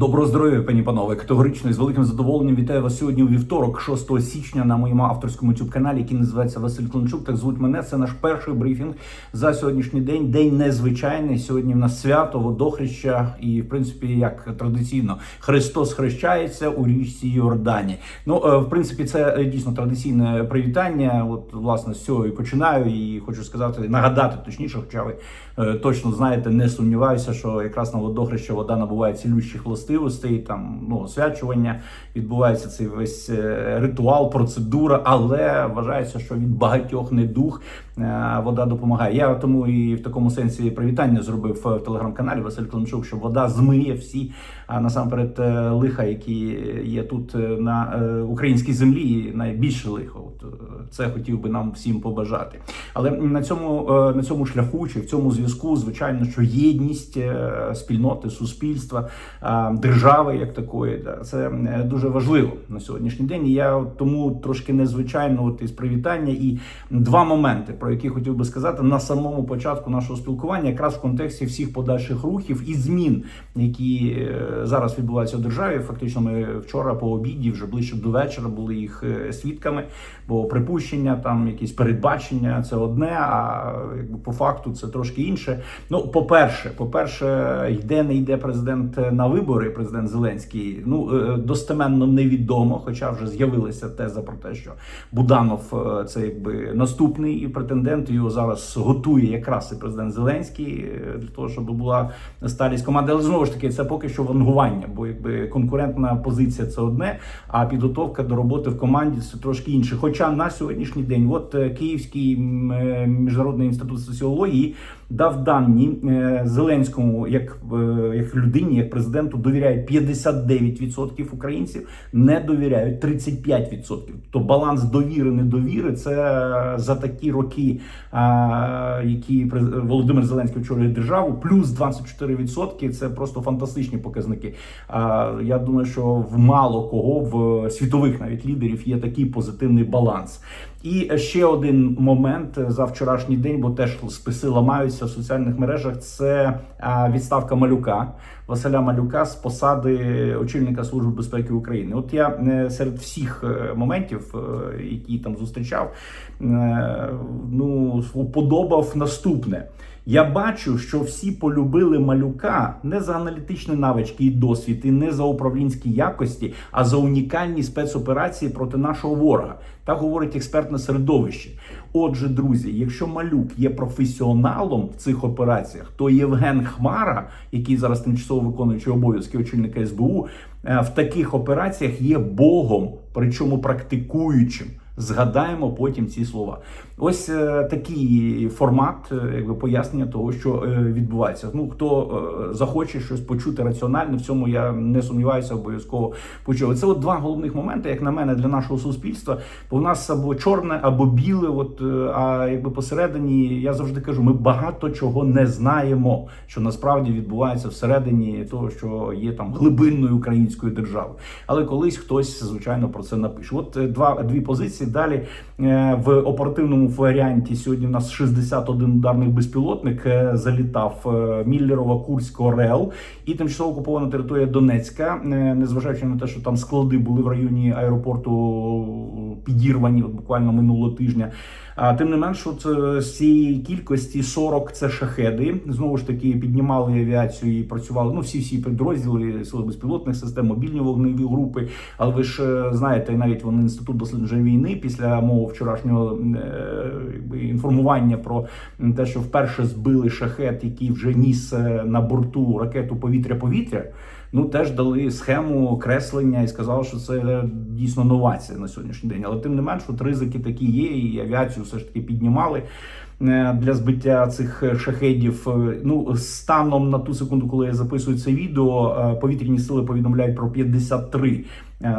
Доброго здоров'я, пані панове. Категорично і з великим задоволенням вітаю вас сьогодні у вівторок, 6 січня, на моєму авторському youtube каналі, який називається Василь Клончук. Так звуть мене. Це наш перший брифінг за сьогоднішній день. День незвичайний. Сьогодні в нас свято водохреща, і в принципі, як традиційно, Христос хрещається у річці Йордані. Ну, е, в принципі, це дійсно традиційне привітання. От власне з цього і починаю. І хочу сказати, нагадати точніше, хоча ви е, точно знаєте, не сумніваюся, що якраз на водохреща вода набуває цілющих властивостей, там ну освячування відбувається цей весь е, ритуал, процедура, але вважається, що від багатьох недуг е, вода допомагає. Я тому і в такому сенсі привітання зробив в телеграм-каналі Василь Климчук, що вода змиє всі а насамперед е, лиха, які є тут е, на е, українській землі, найбільше лихо. От е, це хотів би нам всім побажати. Але на цьому е, на цьому шляху чи в цьому зв'язку, звичайно, що єдність е, спільноти, суспільства, е, держави як такої, це е, дуже важливо на сьогоднішній день. Я тому трошки незвичайно от із привітання і два моменти, про які хотів би сказати на самому початку нашого спілкування, якраз в контексті всіх подальших рухів і змін, які е, зараз відбуваються в державі. Фактично, ми вчора по обіді, вже ближче до вечора, були їх е, свідками. Бо припущення, там якісь передбачення це одне, а якби по факту це трошки інше. Ну, по-перше, по-перше, йде не йде президент на вибори, президент Зеленський. Ну е, достеменно невідомо, хоча вже з'явилася теза про те, що Буданов це якби наступний і претендент. Його зараз готує якраз і президент Зеленський е, для того, щоб була сталість команди. Але знову ж таки, це поки що вангування, бо якби конкурентна позиція це одне, а підготовка до роботи в команді це трошки інше. Хоча на сьогоднішній день, от е, Київський е, міжнародний інститут соціології дав дані Зеленському як, як людині, як президенту, довіряють 59% українців, не довіряють 35%. То баланс довіри, недовіри це за такі роки, а, які Володимир Зеленський очолює державу, плюс 24% це просто фантастичні показники. А, я думаю, що в мало кого в світових навіть лідерів є такий позитивний баланс. І ще один момент за вчорашній день, бо теж списи ламаються в соціальних мережах. Це відставка малюка Василя Малюка з посади очільника служби безпеки України. От я е, серед всіх е, моментів, е, які там зустрічав, е, ну уподобав наступне. Я бачу, що всі полюбили малюка не за аналітичні навички і досвід, і не за управлінські якості, а за унікальні спецоперації проти нашого ворога. Так говорить експертне середовище. Отже, друзі, якщо малюк є професіоналом в цих операціях, то Євген Хмара, який зараз тимчасово виконуючий обов'язки очільника СБУ, е, в таких операціях є богом, причому практикуючим. Згадаємо потім ці слова. Ось е, такий формат, е, якби пояснення того, що е, відбувається. Ну хто е, захоче щось почути раціонально, в цьому я не сумніваюся, обов'язково почує. Це от два головних моменти, як на мене, для нашого суспільства. Бо в нас або чорне, або біле. От е, а якби посередині, я завжди кажу, ми багато чого не знаємо, що насправді відбувається всередині того, що є там глибинною українською державою. Але колись хтось звичайно про це напише. От е, два дві позиції. Далі е, в оперативному варіанті сьогодні у нас 61 ударний безпілотник е, залітав е, Міллерова, Курськ, Орел і тимчасово окупована територія Донецька, незважаючи на те, що там склади були в районі аеропорту підірвані от буквально минулого тижня. А тим не менш, от е, з цієї кількості 40 це шахеди. Знову ж таки піднімали авіацію і працювали. Ну всі всі підрозділи сили безпілотних систем, мобільні вогневі групи. Але ви ж е, знаєте, навіть вони інститут дослідження війни після мого вчорашнього е, інформування про те, що вперше збили шахет, який вже ніс на борту ракету повітря-повітря. Ну теж дали схему креслення і сказали, що це дійсно новація на сьогоднішній день. Але тим не менш, от ризики такі є, і авіацію все ж таки піднімали е, для збиття цих шахедів. Е, Ну станом на ту секунду, коли я записую це відео, е, повітряні сили повідомляють про 53 е,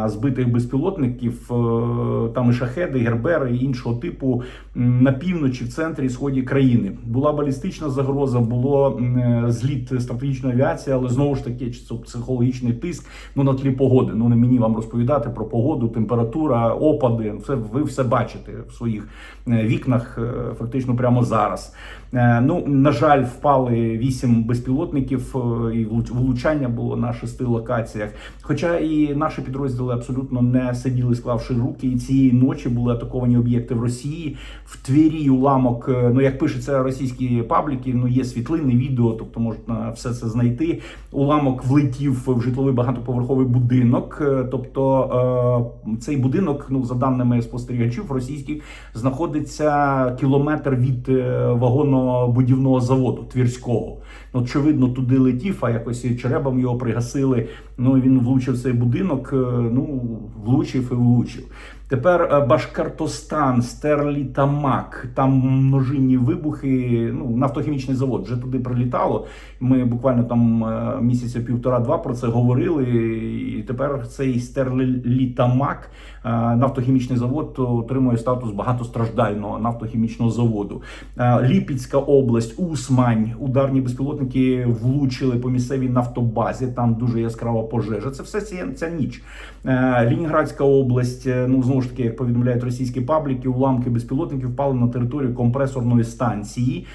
збитих безпілотників, е, там і шахеди, і гербери і іншого типу на півночі, в центрі і сході країни. Була балістична загроза, було е, зліт стратегічної авіації, але знову ж таки, чи це психологічний тиск ну на тлі погоди. Ну не мені вам розповідати про погоду, температура, опади. Все ви все бачите в своїх е, вікнах, е, фактично прямо зараз. Е, Ну на жаль, впали вісім безпілотників, е, і влуч- влучання було на шести локаціях. Хоча і наші підрозділи абсолютно не сиділи, склавши руки, і цієї ночі були атаковані об'єкти в Росії. В Твері уламок. е, Ну як пишеться російські пабліки, ну є світлини, відео, тобто можна все це знайти. Уламок влетів в житловий багатоповерховий будинок. Тобто цей будинок, ну за даними спостерігачів, російських знаходиться кілометр від е, вагонно-будівного заводу Твірського. Ну, очевидно, туди летів, а якось черебом його пригасили. Ну він влучив цей будинок. е, Ну влучив і влучив. Тепер е, Башкортостан, Стерлітамак, там множинні вибухи. Ну, нафтохімічний завод вже туди прилітало. Ми буквально там е, місяця півтора-два про це говорили. І тепер цей Стерлітамак, е, нафтохімічний завод, отримує статус багатостраждального нафтохімічного заводу. Ліпецька область, Усмань, ударні безпілотники влучили по місцевій нафтобазі. Там дуже яскрава пожежа. Це все ця, ця ніч. Лінінградська область, ну знову ж таки, як повідомляють російські пабліки, уламки безпілотників впали на територію компресорної станції.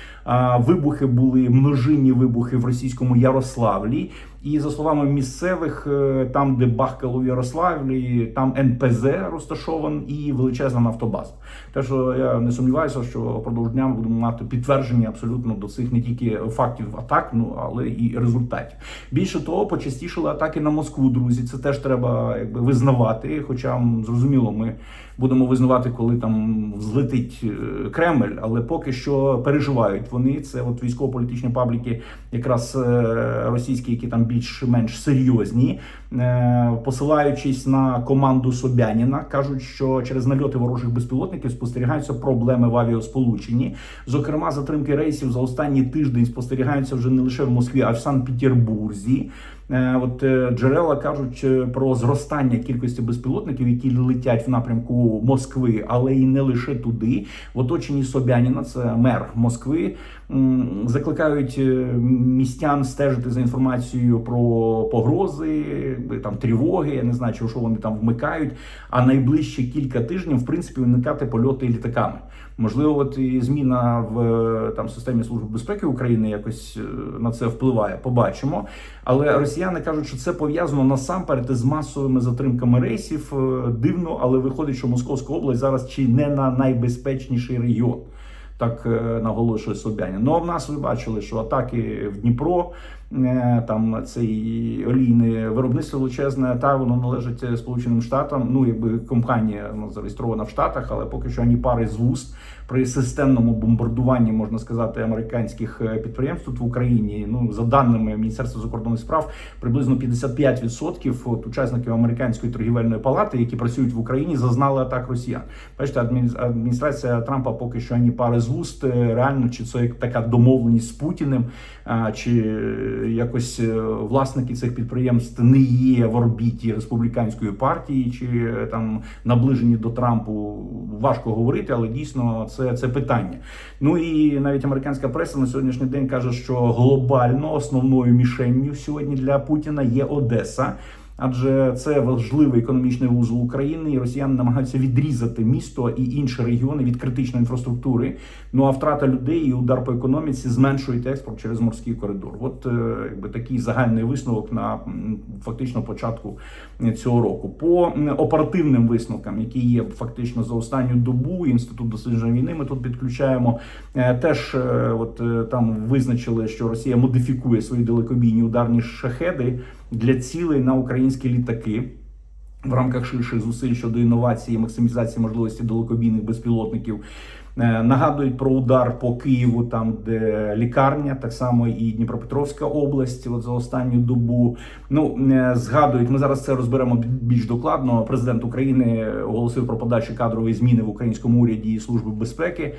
Вибухи були множинні вибухи в російському Ярославлі. І за словами місцевих, е, там, де бахкало в Ярославлі, там НПЗ розташован і величезна нафтобаза. Те, що я не сумніваюся, що впродовж дня ми будемо мати підтвердження абсолютно до цих не тільки фактів атак, ну але і результатів. Більше того, почастішили атаки на Москву, друзі. Це теж треба якби визнавати. Хоча зрозуміло, ми будемо визнавати, коли там злетить е, Кремль, але поки що переживають вони. Це от військово-політичні пабліки, якраз е, російські, які там більш-менш серйозні, е, посилаючись на команду Собяніна, кажуть, що через нальоти ворожих безпілотників спостерігаються проблеми в авіасполученні. Зокрема, затримки рейсів за останній тиждень спостерігаються вже не лише в Москві, а в Санкт-Петербурзі. Е, От е, джерела кажуть е, про зростання кількості безпілотників, які летять в напрямку Москви, але і не лише туди. В оточенні Собяніна, це мер Москви, закликають е, містян стежити за інформацією про погрози, там тривоги. Я не знаю, чи що вони там вмикають. А найближчі кілька тижнів, в принципі, уникати польоти літаками. Можливо, от і зміна в е, там системі служби безпеки України якось е, на це впливає. Побачимо. Але росіяни кажуть, що це пов'язано насамперед із масовими затримками рейсів. Е, Дивно, але виходить, що Московська область зараз чи не на найбезпечніший регіон. Так е, наголошує Собянін. Ну а в нас ви бачили, що атаки в Дніпро, там цей олійне виробництво величезне, та воно належить е, Сполученим Штатам. Ну якби компанія ну, зареєстрована в Штатах, але поки що ані пари з вуст при системному бомбардуванні, можна сказати, американських е, підприємств тут в Україні. Ну за даними Міністерства закордонних справ, приблизно 55% от учасників американської торгівельної палати, які працюють в Україні, зазнали атак росіян. Бачите, адмін- адміністрація Трампа поки що ані пари з вуст. Е, Реально, чи це як така домовленість з Путіним, чи е, якось е, власники цих підприємств не є в орбіті республіканської партії, чи е, там наближені до Трампу. Важко говорити, але дійсно це, це питання. Ну і навіть американська преса на сьогоднішній день каже, що глобально основною мішенню сьогодні для Путіна є Одеса. Адже це важливий економічний вузол України, і росіяни намагаються відрізати місто і інші регіони від критичної інфраструктури. Ну а втрата людей і удар по економіці зменшують експорт через морський коридор. От е, якби такий загальний висновок на фактично початку цього року. По оперативним висновкам, які є фактично за останню добу, інститут дослідження війни. Ми тут підключаємо е, теж. е, От там визначили, що Росія модифікує свої далекобійні ударні шахеди для цілей на українські літаки. В рамках ширших зусиль щодо інновації максимізації можливості далекобійних безпілотників. Е, Нагадують про удар по Києву, там де лікарня, так само і Дніпропетровська область. От за останню добу. Ну е, згадують, ми зараз це розберемо більш докладно. Президент України оголосив про подальші кадрові зміни в українському уряді і служби безпеки. Е,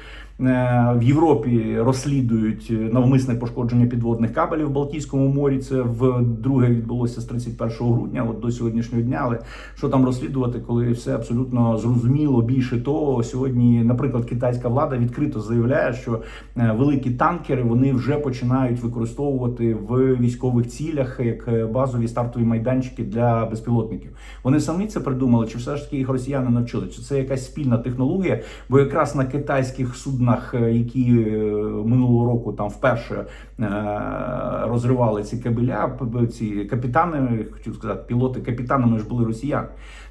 В Європі розслідують навмисне пошкодження підводних кабелів в Балтійському морі. Це вдруге відбулося з 31 грудня, от до сьогоднішнього дня. Але що там розслідувати, коли все абсолютно зрозуміло? Більше того, сьогодні, наприклад, китайська влада відкрито заявляє, що е, великі танкери вони вже починають використовувати в військових цілях як е, базові стартові майданчики для безпілотників. Вони самі це придумали, чи все ж таки їх росіяни навчили? Чи це якась спільна технологія? Бо якраз на китайських суднах, е, які минулого року там вперше розривали ці кабеля, ці капітани, хотів сказати, пілоти капітанами ж були росіяни.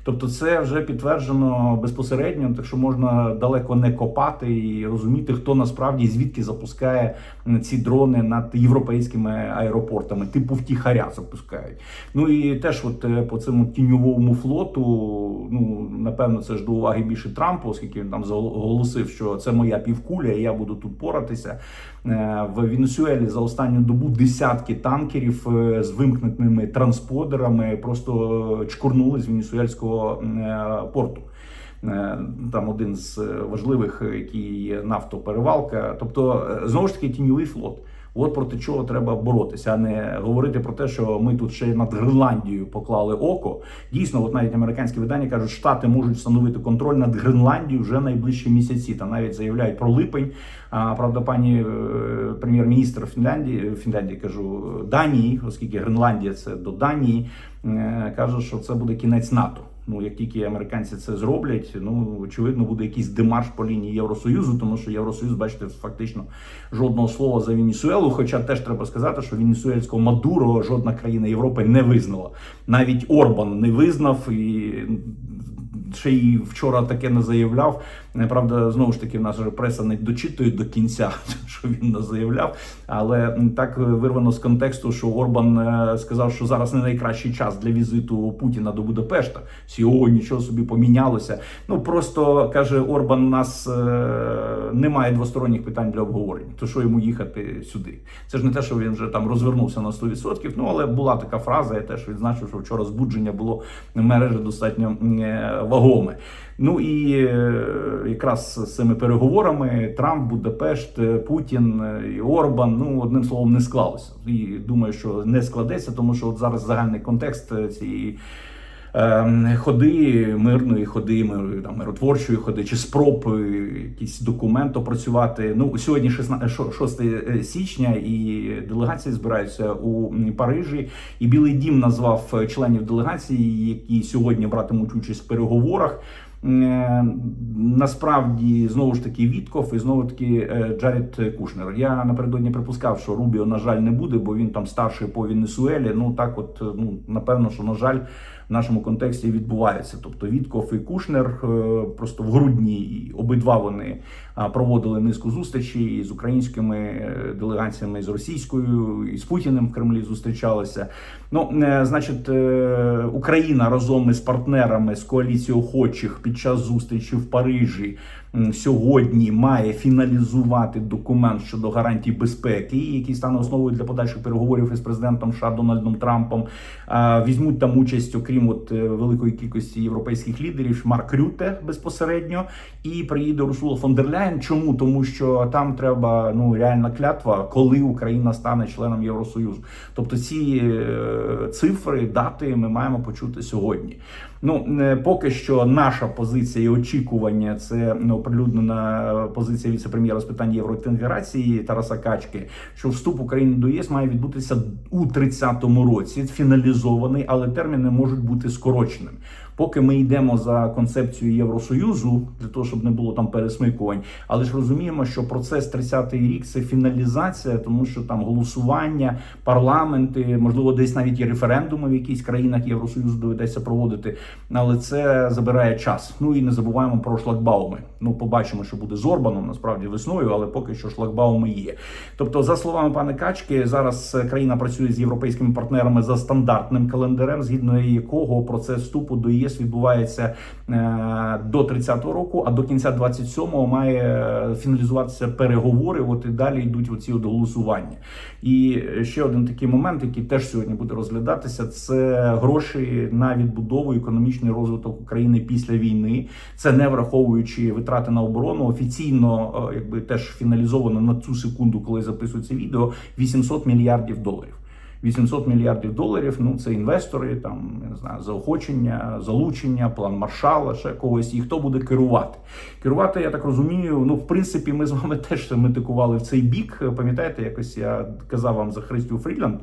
Тобто, це вже підтверджено безпосередньо, так що можна далеко не копати і розуміти, хто насправді звідки запускає ці дрони над європейськими аеропортами, типу втіхаря запускають. Ну і теж, от е, по цьому тіньовому флоту, ну напевно, це ж до уваги більше Трампа, оскільки він там заголосив, що це моя півкуля, і я буду тут поратися. Е, В Венесуелі за останню добу десятки танкерів е, з вимкненими трансподерами просто е, чкурнули з венесуельського е, порту. Там один з важливих, який є нафтоперевалка. Тобто, знову ж таки, тіньовий флот. От проти чого треба боротися, а не говорити про те, що ми тут ще над Гренландією поклали око. Дійсно, от навіть американські видання кажуть, штати можуть встановити контроль над Гренландією вже найближчі місяці. Там навіть заявляють про липень. А правда, пані е, прем'єр-міністр Фінляндії, Фінляндії кажу Данії, оскільки Гренландія це до Данії, е, каже, що це буде кінець НАТО. Ну, як тільки американці це зроблять, ну очевидно буде якийсь демарш по лінії Євросоюзу, тому що Євросоюз, бачите, фактично жодного слова за Венесуелу. Хоча теж треба сказати, що венесуельського Мадуро жодна країна Європи не визнала. Навіть Орбан не визнав і. Ще й вчора таке не заявляв. Правда, знову ж таки, в нас же преса не дочитує до кінця, що він не заявляв. Але так вирвано з контексту, що Орбан е, сказав, що зараз не найкращий час для візиту Путіна до Будапешта. Сьогодні нічого собі помінялося. Ну просто каже Орбан, у нас е, немає двосторонніх питань для обговорення. То що йому їхати сюди? Це ж не те, що він вже там розвернувся на 100%, Ну але була така фраза. Я теж відзначив, що вчора збудження було мережі достатньо е, вагоме. Ну і е, якраз з цими переговорами Трамп, Будапешт, е, Путін е, і Орбан, ну одним словом, не склалося. І думаю, що не складеться, тому що от зараз загальний контекст цієї. е, Ходи мирної ходи, мир- там, миротворчої ходи, чи спроб якийсь документ опрацювати. Ну сьогодні 16, 6 січня, і делегації збираються у Парижі. І Білий Дім назвав членів делегації, які сьогодні братимуть участь в переговорах. Е, Насправді знову ж таки Вітков і знову таки е, Джаред Кушнер. Я напередодні припускав, що Рубіо, на жаль, не буде, бо він там старший по Венесуелі. Ну так, от е, ну напевно, що на жаль, в нашому контексті відбувається. Тобто Вітков і Кушнер просто в грудні і обидва вони проводили низку зустрічей з українськими е, делегаціями, з російською, і з Путіним в Кремлі зустрічалися. Ну, е, значить, е, Україна разом із партнерами з коаліції охочих під час зустрічі в Парижі сьогодні має фіналізувати документ щодо гарантій безпеки, який стане основою для подальших переговорів із президентом США Дональдом Трампом. Візьмуть там участь, окрім от великої кількості європейських лідерів, Марк Рюте безпосередньо, і приїде Урсула фон дер Ляєн. Чому? Тому що там треба ну реальна клятва, коли Україна стане членом Євросоюзу. Тобто ці е, цифри, дати ми маємо почути сьогодні. Ну е, поки що наша позиція і очікування це ну, оприлюднена позиція віце-прем'єра з питань євроінтеграції Тараса Качки, що вступ України до ЄС має відбутися у 30-му році. Фіналізований, але терміни можуть бути скороченими. Поки ми йдемо за концепцією Євросоюзу для того, щоб не було там пересмикувань, але ж розуміємо, що процес 30-й рік це фіналізація, тому що там голосування, парламенти, можливо, десь навіть і референдуми в якихось країнах Євросоюзу доведеться проводити, але це забирає час. Ну і не забуваємо про шлагбауми. Ну, побачимо, що буде з Орбаном насправді весною, але поки що шлагбауми є. Тобто, за словами пана Качки, зараз країна працює з європейськими партнерами за стандартним календарем, згідно якого процес вступу до ЄС ЄС відбувається е, до 30-го року, а до кінця 27-го має е, фіналізуватися переговори. От і далі йдуть оці от голосування. І ще один такий момент, який теж сьогодні буде розглядатися, це гроші на відбудову економічний розвиток України після війни. Це не враховуючи витрати на оборону. Офіційно, е, якби теж фіналізовано на цю секунду, коли записується відео, 800 мільярдів доларів. 800 мільярдів доларів. Ну це інвестори, там я не знаю, заохочення, залучення, план маршала, ще когось. І хто буде керувати? Керувати, я так розумію. Ну, в принципі, ми з вами теж метикували в цей бік. Пам'ятаєте, якось я казав вам за Христю Фрідланд,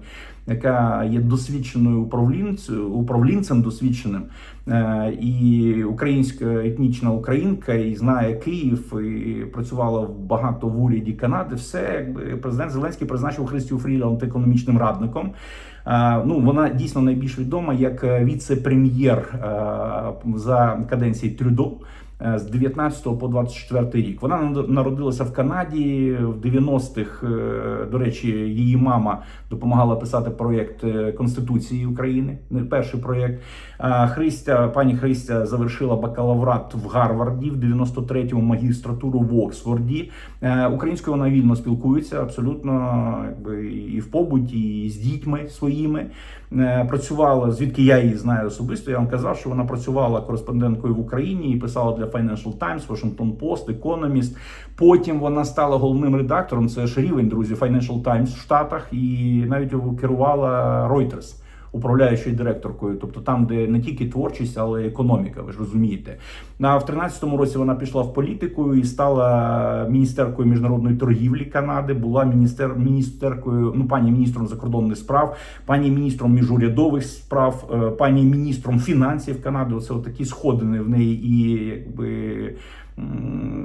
яка є досвідченою управлінцем, управлінцем досвідченим, е, і українська етнічна українка, і знає Київ, і працювала багато в уряді Канади. Все якби президент Зеленський призначив Христю Фрідланд економічним радником. Е, Ну, вона дійсно найбільш відома як е, віце-прем'єр за каденції Трюдо. Е, З 19 по 24 рік вона народилася в Канаді в 90-х. е, До речі, її мама допомагала писати проєкт е, Конституції України. Перший проєкт. Христя, пані Христя завершила бакалаврат в Гарварді, в 93-му магістратуру в Оксфорді. Українською вона вільно спілкується, абсолютно якби і в побуті, і з дітьми своїми. Працювала звідки я її знаю особисто. Я вам казав, що вона працювала кореспонденткою в Україні і писала для Financial Times, Washington Post, Economist. Потім вона стала головним редактором. Це ж рівень, друзі, Financial Times в Штатах, і навіть керувала Reuters управляючою директоркою, тобто там, де не тільки творчість, але й економіка, ви ж розумієте. А в 13-му році вона пішла в політику і стала міністеркою міжнародної торгівлі Канади. Була міністер міністеркою, ну пані міністром закордонних справ, пані міністром міжурядових справ, е, пані міністром фінансів Канади. Оце такі сходини в неї і якби.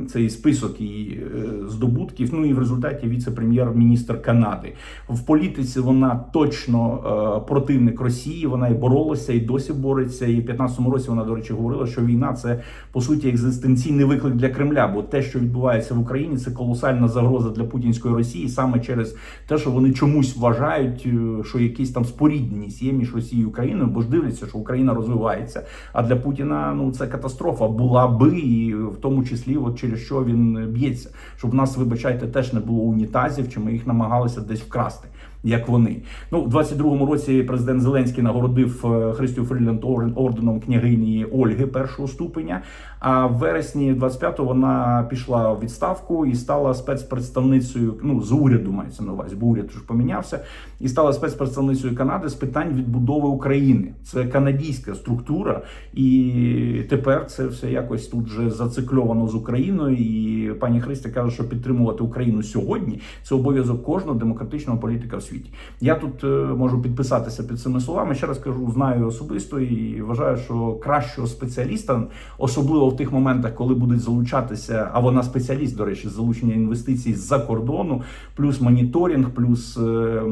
Цей список і е, здобутків. Ну і в результаті віце-прем'єр-міністр Канади в політиці. Вона точно е, противник Росії. Вона і боролася, і досі бореться. І в 15-му році вона, до речі, говорила, що війна це по суті екзистенційний виклик для Кремля. Бо те, що відбувається в Україні, це колосальна загроза для путінської Росії, саме через те, що вони чомусь вважають, е, що якісь там спорідненість є між Росією і Україною, бо ж дивляться, що Україна розвивається. А для Путіна ну це катастрофа була би, і в тому числі, от через що він б'ється, щоб в нас, вибачайте, теж не було унітазів, чи ми їх намагалися десь вкрасти. Як вони ну в 22-му році президент Зеленський нагородив е, Христю Фріленд орденом княгині Ольги першого ступеня. А в вересні 25-го вона пішла в відставку і стала спецпредставницею. Ну з уряду мається на увазі, бо уряд ж помінявся, і стала спецпредставницею Канади з питань відбудови України. Це канадійська структура, і тепер це все якось тут вже зацикльовано з Україною. І пані Христя каже, що підтримувати Україну сьогодні це обов'язок кожного демократичного політика світі. Я тут е, можу підписатися під цими словами. Ще раз кажу, знаю особисто і вважаю, що кращого спеціаліста, особливо в тих моментах, коли будуть залучатися, а вона спеціаліст, до речі, залучення інвестицій з-за кордону, плюс моніторинг, плюс е,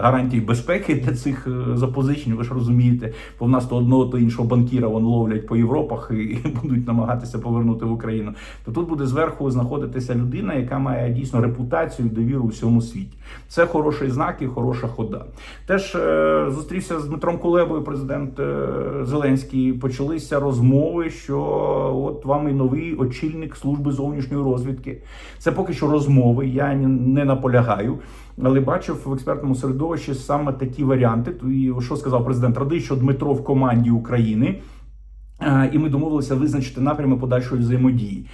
гарантії безпеки для цих е, запозичень. Ви ж розумієте, бо в нас то одного, то іншого банкіра вон ловлять по Європах і, будуть намагатися повернути в Україну. То тут буде зверху знаходитися людина, яка має дійсно репутацію і довіру у всьому світі. Це хороший знак і хороша хода. Теж е, зустрівся з Дмитром Кулебою, президент е, Зеленський. Почалися розмови, що от вам і новий очільник служби зовнішньої розвідки. Це поки що розмови. Я не наполягаю. Але бачив в експертному середовищі саме такі варіанти. І що сказав президент Ради, що Дмитро в команді України. Е, І ми домовилися визначити напрями подальшої взаємодії.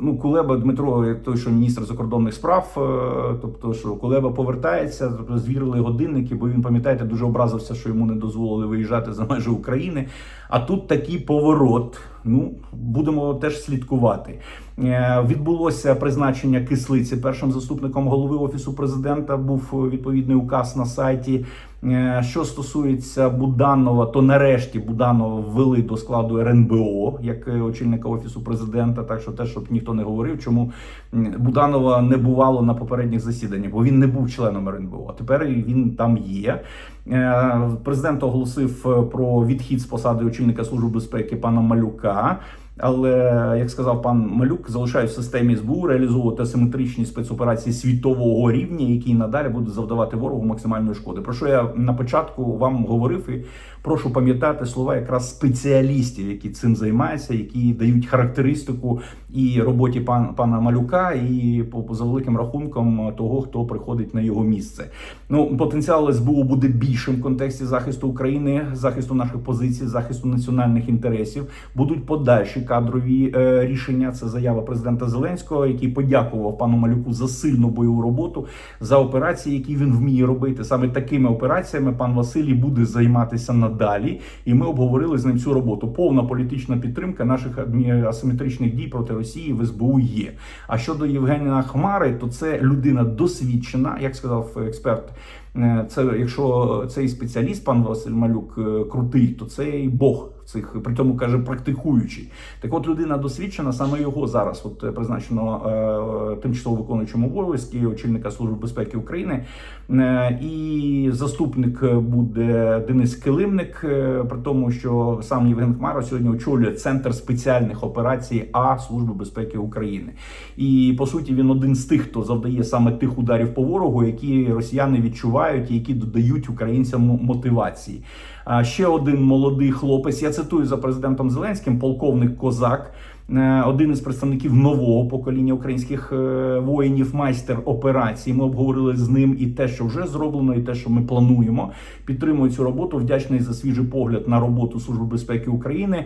Ну, Кулеба Дмитро, той, що міністр закордонних справ, е, тобто, що Кулеба повертається, звірили годинники, бо він, пам'ятаєте, дуже образився, що йому не дозволили виїжджати за межі України. А тут такий поворот. Ну, будемо теж слідкувати. Е, Відбулося призначення кислиці першим заступником голови офісу президента. Був відповідний указ на сайті. Е, Що стосується Буданова, то нарешті Буданова ввели до складу РНБО як очільника офісу президента. Так що теж, щоб ніхто не говорив, чому Буданова не бувало на попередніх засіданнях, бо він не був членом РНБО. А тепер він там є. Е, Президент оголосив е, про відхід з посади очільника служби безпеки пана Малюка. Але як сказав пан Малюк, залишає в системі СБУ реалізовувати асиметричні спецоперації світового рівня, які надалі будуть завдавати ворогу максимальної шкоди. Про що я на початку вам говорив і прошу пам'ятати слова якраз спеціалістів, які цим займаються, які дають характеристику і роботі пан, пана Малюка, і по, за великим рахунком того, хто приходить на його місце. Ну потенціал СБУ буде більшим в контексті захисту України, захисту наших позицій, захисту національних інтересів. Будуть подальші кадрові е, рішення. Це заява президента Зеленського, який подякував пану Малюку за сильну бойову роботу, за операції, які він вміє робити. Саме такими операціями пан Василій буде займатися надалі. І ми обговорили з ним цю роботу. Повна політична підтримка наших асиметричних дій проти Росії в СБУ є. А щодо Євгенія Хмари, то це людина досвідчена, як сказав експерт. е, Це якщо цей спеціаліст, пан Василь Малюк, е, крутий, то це і Бог цих, при тому каже, практикуючий. Так от людина досвідчена, саме його зараз от е, призначено е, тимчасово виконуючим обов'язки очільника Служби безпеки України. Е, і заступник буде Денис Килимник, е, при тому, що сам Євген Хмара сьогодні очолює центр спеціальних операцій А Служби безпеки України. І по суті він один з тих, хто завдає саме тих ударів по ворогу, які росіяни відчувають і які додають українцям мотивації. А ще один молодий хлопець. Я цитую за президентом Зеленським, полковник Козак. Е, Один із представників нового покоління українських е, воїнів, майстер операцій. Ми обговорили з ним і те, що вже зроблено, і те, що ми плануємо. Підтримую цю роботу. Вдячний за свіжий погляд на роботу Служби безпеки України.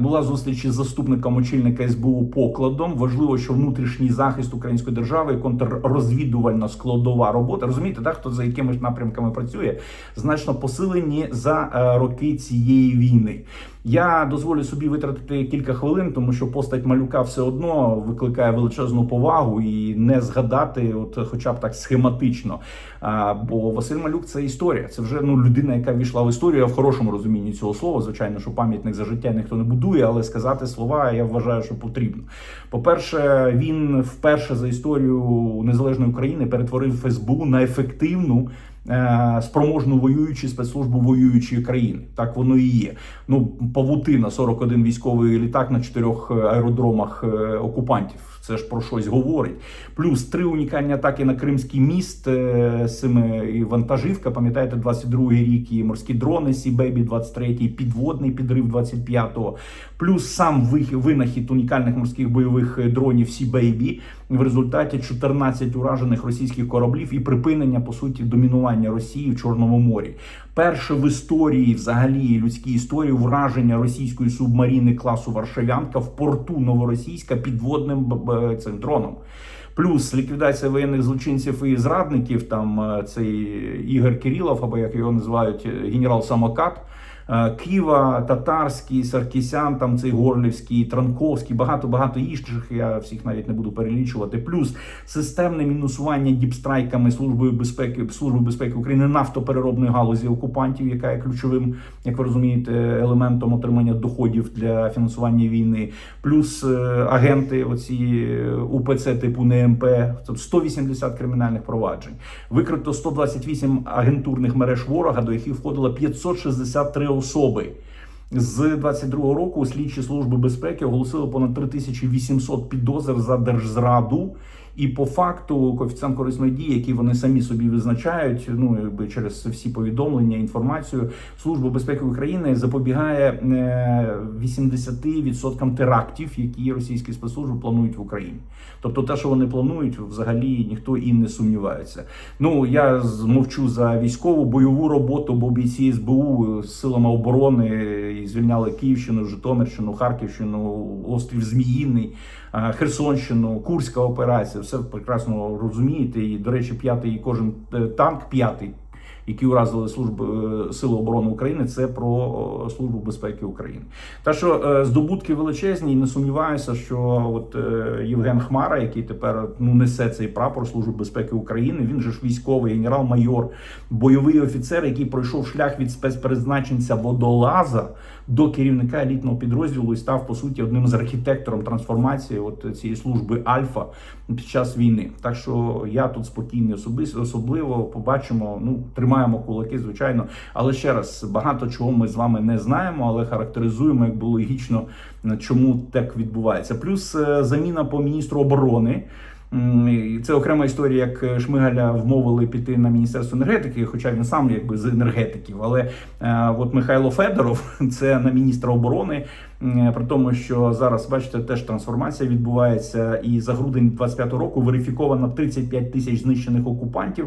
Була зустріч із заступником очільника СБУ покладом. Важливо, що внутрішній захист української держави, контррозвідувальна складова робота. Розумієте, так хто за якими ж напрямками працює, значно посилені за е, роки цієї війни. Я дозволю собі витратити кілька хвилин, тому що постать малюка все одно викликає величезну повагу і не згадати, от хоча б так схематично. А, бо Василь Малюк це історія. Це вже ну людина, яка війшла в історію в хорошому розумінні цього слова. Звичайно, що пам'ятник за життя ніхто не будує, але сказати слова я вважаю, що потрібно. По-перше, він вперше за історію незалежної України перетворив СБУ на ефективну. Е, Спроможну воюючу спецслужбу воюючої країни, так воно і є. Ну павутина 41 військовий літак на чотирьох е, аеродромах е, окупантів. Це ж про щось говорить. Плюс три унікальні атаки на Кримський міст з і вантажівка. Пам'ятаєте, 22-й рік і морські дрони Сібебі, 23-й, підводний підрив 25-го. Плюс сам винахід унікальних морських бойових е, дронів Сібейбі. В результаті 14 уражених російських кораблів і припинення по суті домінування Росії в Чорному морі. Перше в історії, взагалі людській історії, враження російської субмарини класу Варшавянка в порту Новоросійська підводним цим дроном. Плюс ліквідація воєнних злочинців і зрадників, там е, цей Ігор Кирилов, або як його називають е, генерал Самокат. Е, Ківа, Татарський, Саркісян, там цей Горлівський, Транковський, багато багато інших. Я всіх навіть не буду перелічувати. Плюс системне мінусування діпстрайками службою безпеки Служби безпеки України нафтопереробної галузі окупантів, яка є ключовим, як ви розумієте, елементом отримання доходів для фінансування війни. Плюс е, агенти, оці е, УПЦ типу НМП, тобто 180 кримінальних проваджень. Викрито 128 агентурних мереж ворога, до яких входило 563 особи. З 22 року слідчі служби безпеки оголосили понад 3800 підозр за держзраду. І по факту коефіцієнт корисної дії, який вони самі собі визначають, ну якби через всі повідомлення, інформацію, служба безпеки України запобігає е, 80% терактів, які російські спецслужби планують в Україні. Тобто, те, що вони планують, взагалі ніхто і не сумнівається. Ну я змовчу за військову бойову роботу, бо бійці СБУ з силами оборони і звільняли Київщину, Житомирщину, Харківщину, острів Зміїний. Херсонщину, Курська операція, все прекрасно розумієте. І, до речі, п'ятий кожен е, танк, п'ятий, які уразили служби е, Сили оборони України, це про службу безпеки України. Та що е, здобутки величезні, і не сумніваюся, що от Євген Хмара, який тепер ну несе цей прапор Служби безпеки України, він же ж військовий генерал-майор, бойовий офіцер, який пройшов шлях від спецпризначенця водолаза до керівника елітного підрозділу і став по суті одним з архітектором трансформації от цієї служби Альфа під час війни. Так що я тут спокійний, особисто особливо побачимо. Ну тримаємо кулаки, звичайно. Але ще раз багато чого ми з вами не знаємо, але характеризуємо, як було логічно, чому так відбувається. Плюс е, заміна по міністру оборони. Це окрема історія, як Шмигаля вмовили піти на міністерство енергетики, хоча він сам якби з енергетиків. Але е, от Михайло Федоров, це на міністра оборони. М, При тому, що зараз бачите, теж трансформація відбувається, і за грудень 25 року верифіковано 35 тисяч знищених окупантів.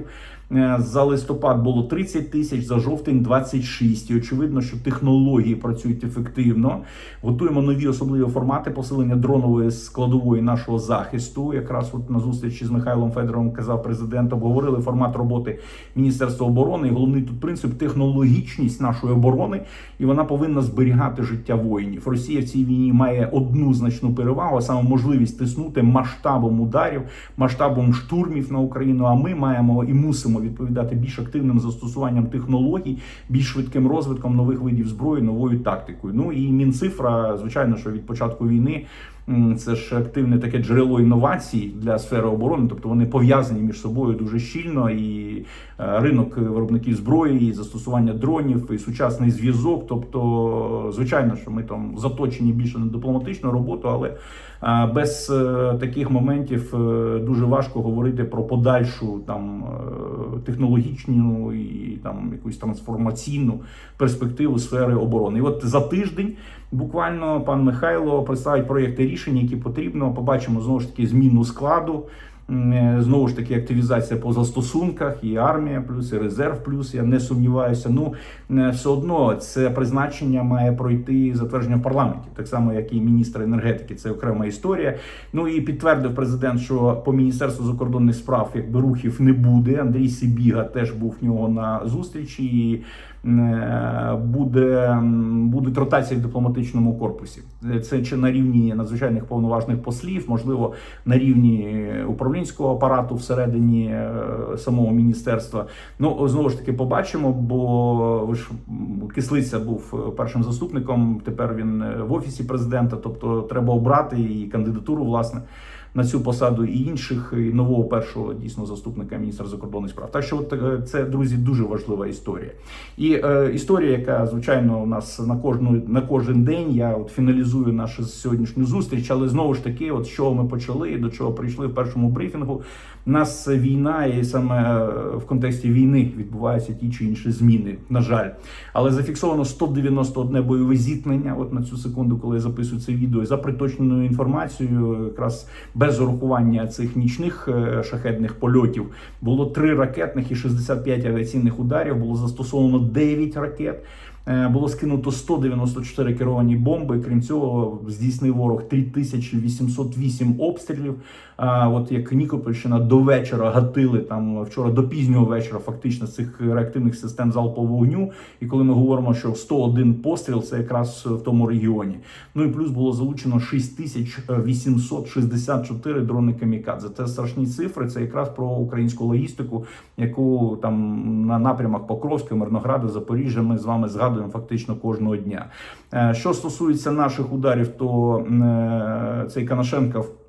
Е, За листопад було 30 тисяч, за жовтень 26. І очевидно, що технології працюють ефективно. Готуємо нові особливі формати посилення дронової складової нашого захисту. Якраз от на зустрічі з Михайлом Федоровим казав президент, обговорили формат роботи Міністерства оборони. І головний тут принцип технологічність нашої оборони, і вона повинна зберігати життя воїнів. Росія в цій війні має одну значну перевагу, а саме можливість тиснути масштабом ударів, масштабом штурмів на Україну. А ми маємо і мусимо відповідати більш активним застосуванням технологій, більш швидким розвитком нових видів зброї, новою тактикою. Ну і мінцифра, звичайно, що від початку війни. Це ж активне таке джерело інновацій для сфери оборони, тобто вони пов'язані між собою дуже щільно. І е, ринок виробників зброї, і застосування дронів, і сучасний зв'язок. Тобто, звичайно, що ми там заточені більше на дипломатичну роботу, але без е, таких моментів е, дуже важко говорити про подальшу там е, технологічну і там якусь трансформаційну перспективу сфери оборони. І от за тиждень буквально пан Михайло представить проєкти рішень, які потрібно. Побачимо знову ж таки зміну складу. Е, Знову ж таки, активізація по застосунках, і армія, плюс і резерв, плюс я не сумніваюся. Ну е, все одно це призначення має пройти затвердження в парламенті, так само як і міністр енергетики. Це окрема історія. Ну і підтвердив президент, що по міністерству закордонних справ якби рухів не буде. Андрій Сибіга теж був в нього на зустрічі. І буде будуть ротації в дипломатичному корпусі. Е, Це чи на рівні надзвичайних повноважних послів, можливо, на рівні управлінського апарату всередині е, самого міністерства. Ну знову ж таки побачимо, бо ви ж кислиця був першим заступником. Тепер він е, в офісі президента. Тобто треба обрати і кандидатуру, власне. На цю посаду і інших, і нового першого дійсно заступника міністра закордонних справ. Так що, от е, це друзі, дуже важлива історія. І е, історія, яка звичайно у нас на кожну на кожен день. Я от фіналізую нашу сьогоднішню зустріч, але знову ж таки, от з чого ми почали до чого прийшли в першому брифінгу. Нас війна, і саме е, в контексті війни відбуваються ті чи інші зміни. На жаль, але зафіксовано 191 бойове зіткнення. От на цю секунду, коли я записую це відео, за приточненою інформацією, якраз без урахування цих нічних шахетних шахедних польотів було три ракетних і 65 авіаційних ударів. Було застосовано 9 ракет. Е, Було скинуто 194 керовані бомби. Крім цього, здійснив ворог 3808 обстрілів. А от як Нікопольщина до вечора гатили там вчора до пізнього вечора, фактично цих реактивних систем залпового вогню. І коли ми говоримо, що 101 постріл, це якраз в тому регіоні. Ну і плюс було залучено 6864 дрони камікадзе. Це страшні цифри. Це якраз про українську логістику, яку там на напрямах Покровська, Мирнограда, Запоріжжя ми з вами згадуємо фактично кожного дня. Е, Що стосується наших ударів, то е, цей Канашенков.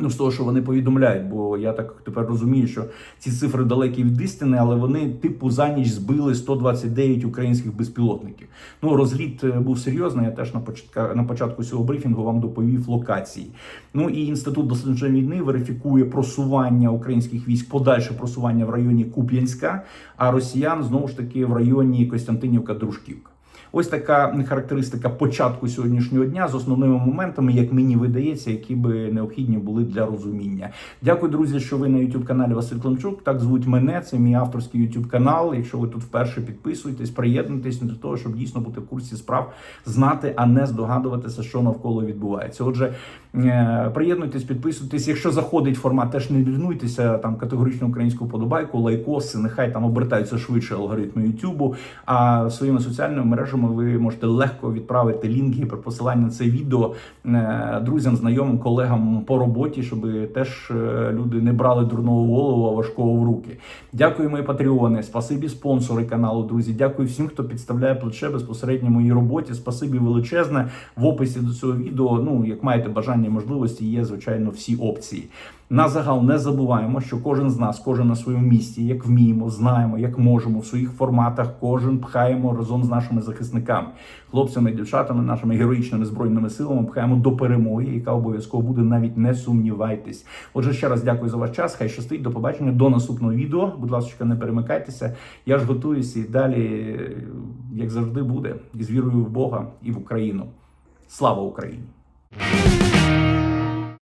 Ну, з того, що вони повідомляють, бо я так тепер розумію, що ці цифри далекі від істини, але вони типу за ніч збили 129 українських безпілотників. Ну розліт е, був серйозний. Я теж на початку на початку цього брифінгу вам доповів локації. Ну і інститут дослідження війни верифікує просування українських військ, подальше просування в районі Куп'янська, а росіян знову ж таки в районі Костянтинівка-Дружківка. Ось така характеристика початку сьогоднішнього дня з основними моментами, як мені видається, які би необхідні були для розуміння. Дякую, друзі, що ви на youtube каналі Василь Климчук. Так звуть мене. Це мій авторський youtube канал. Якщо ви тут вперше підписуєтесь, приєднуйтесь для того, щоб дійсно бути в курсі справ, знати, а не здогадуватися, що навколо відбувається. Отже, е, приєднуйтесь, підписуйтесь. Якщо заходить формат, теж не лінуйтеся там категоричну українську подобайку, лайкоси. Нехай там обертаються швидше алгоритми Ютубу. А своїми соціальними мережами соцмережами. Ви можете легко відправити лінки про посилання на це відео е, друзям, знайомим, колегам по роботі, щоб теж е, люди не брали дурного голову, а важкого в руки. Дякую, мої патреони. Спасибі спонсори каналу, друзі. Дякую всім, хто підставляє плече безпосередньо моїй роботі. Спасибі величезне. В описі до цього відео. Ну, як маєте бажання і можливості, є звичайно всі опції. На загал не забуваємо, що кожен з нас, кожен на своєму місці, як вміємо, знаємо, як можемо в своїх форматах, кожен пхаємо разом з нашими захисниками, хлопцями дівчатами, нашими героїчними збройними силами, пхаємо до перемоги, яка обов'язково буде. Навіть не сумнівайтесь. Отже, ще раз дякую за ваш час. Хай щастить. До побачення до наступного відео. Будь ласка, не перемикайтеся. Я ж готуюся і далі, як завжди, буде з вірою в Бога і в Україну. Слава Україні!